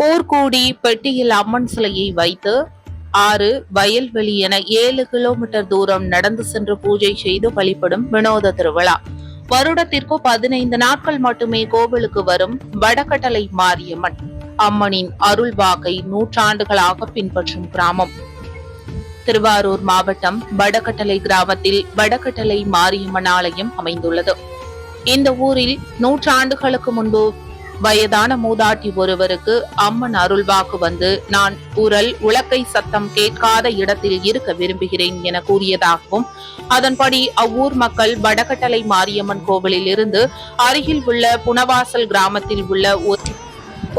போர்க்கோடி பெட்டியில் அம்மன் சிலையை வைத்து ஆறு வயல்வெளி என ஏழு கிலோமீட்டர் தூரம் நடந்து சென்று பூஜை செய்து வழிபடும் வினோத திருவிழா. வருடத்திற்கு பதினைந்து நாட்கள் மட்டுமே கோவிலுக்கு வரும் வடகட்டளை மாரியம்மன் அம்மனின் அருள் வாக்கை நூற்றாண்டுகளாக பின்பற்றும் கிராமம். திருவாரூர் மாவட்டம் வடகட்டளை கிராமத்தில் வடகட்டளை மாரியம்மன் ஆலயம் அமைந்துள்ளது. இந்த ஊரில் நூற்றாண்டுகளுக்கு முன்பு வயதான மூதாட்டி ஒருவருக்கு அம்மன் அருள்வாக்கு வந்து நான் குரல் உலக்கை சத்தம் கேட்காத இடத்தில் இருக்க விரும்புகிறேன் என கூறியதாகவும் அதன்படி அவ்வூர் மக்கள் வடகட்டளை மாரியம்மன் கோவிலில் இருந்து அருகில் உள்ள புனவாசல் கிராமத்தில் உள்ள ஒரு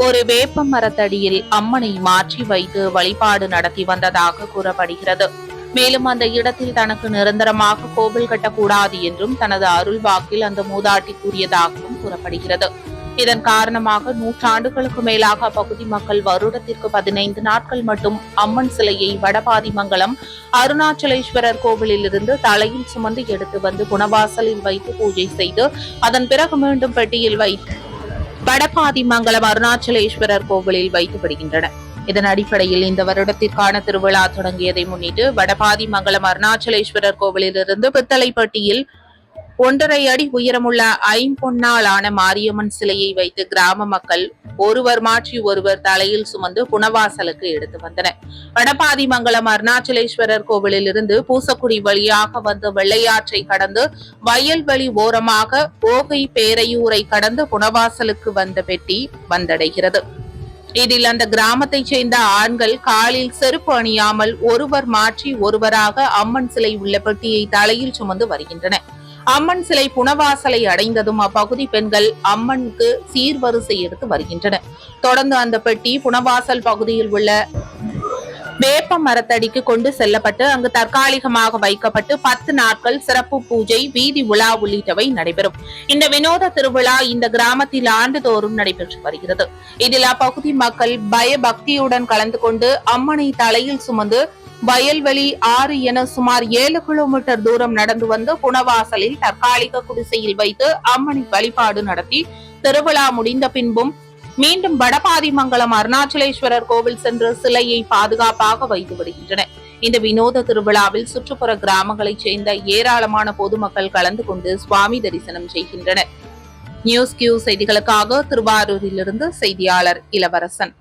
ஒரு வேப்ப மரத்தடியில் அம்மனை மாற்றி வைத்து வழிபாடு நடத்தி வந்ததாக கூறப்படுகிறது. மேலும் அந்த இடத்தில் தனக்கு நிரந்தரமாக கோவில் கட்டக்கூடாது என்றும் தனது அருள்வாக்கில் அந்த மூதாட்டி கூறியதாகவும் கூறப்படுகிறது. இதன் காரணமாக நூற்றாண்டுகளுக்கு மேலாக அப்பகுதி மக்கள் வருடத்திற்கு பதினைந்து நாட்கள் மட்டும் அம்மன் சிலையை வடபாதிமங்கலம் அருணாச்சலேஸ்வரர் கோவிலிலிருந்து தலையில் சுமந்து எடுத்து வந்து குணவாசலில் வைத்து பூஜை செய்து அதன் பிறகு மீண்டும் பெட்டியில் வைத்து வடபாதிமங்கலம் அருணாச்சலேஸ்வரர் கோவிலில் வைக்கப்படுகின்றன. இதன் அடிப்படையில் இந்த வருடத்திற்கான திருவிழா தொடங்கியதை முன்னிட்டு வடபாதிமங்கலம் அருணாச்சலேஸ்வரர் கோவிலிலிருந்து பித்தளைப்பட்டியில் ஒன்றரை அடி உயரமுள்ள ஐம்பொன்னாலான மாரியம்மன் சிலையை வைத்து கிராம மக்கள் ஒருவர் மாற்றி ஒருவர் தலையில் சுமந்து புனவாசலுக்கு எடுத்து வந்தனர். வடபாதிமங்கலம் அருணாச்சலேஸ்வரர் கோவிலில் இருந்து பூசக்குடி வழியாக வந்து வெள்ளையாற்றை கடந்து வயல்வெளி ஓரமாக ஓகை பேரையூரை கடந்து புனவாசலுக்கு வந்த பெட்டி வந்தடைகிறது. இதில் அந்த கிராமத்தைச் சேர்ந்த ஆண்கள் காலில் செருப்பு அணியாமல் ஒருவர் மாற்றி ஒருவராக அம்மன் சிலை உள்ள பெட்டியை தலையில் சுமந்து வருகின்றனர். அம்மன் சிலை புனவாசலை அடைந்ததும் அப்பகுதி பெண்கள் அம்மனுக்கு சீர்வரிசை எடுத்து வருகின்றனர். தொடர்ந்து அந்த பெட்டி புனவாசல் பகுதியில் உள்ள வேப்ப மரத்தடிக்கு கொண்டு செல்லப்பட்டு அங்கு தற்காலிகமாக வைக்கப்பட்டு பத்து நாட்கள் சிறப்பு பூஜை வீதி உலா உள்ளிட்டவை நடைபெறும். இந்த வினோத திருவிழா இந்த கிராமத்தில் ஆண்டுதோறும் நடைபெற்று வருகிறது. இதில் அப்பகுதி மக்கள் பயபக்தியுடன் கலந்து கொண்டு அம்மனை தலையில் சுமந்து வயல்வெளி ஆறு என சுமார் ஏழு கிலோமீட்டர் தூரம் நடந்து வந்து புனவாசலில் தற்காலிக குடிசையில் வைத்து அம்மனை வழிபாடு நடத்தி திருவிழா முடிந்த பின்பும் மீண்டும் வடபாதிமங்கலம் அருணாச்சலேஸ்வரர் கோவில் சென்று சிலையை பாதுகாப்பாக வைத்து விடுகின்றனர். இந்த வினோத திருவிழாவில் சுற்றுப்புற கிராமங்களைச் சேர்ந்த ஏராளமான பொதுமக்கள் கலந்து கொண்டு சுவாமி தரிசனம் செய்கின்றனர். நியூஸ் கியூ செய்திகளுக்காக திருவாரூரிலிருந்து செய்தியாளர் இளவரசன்.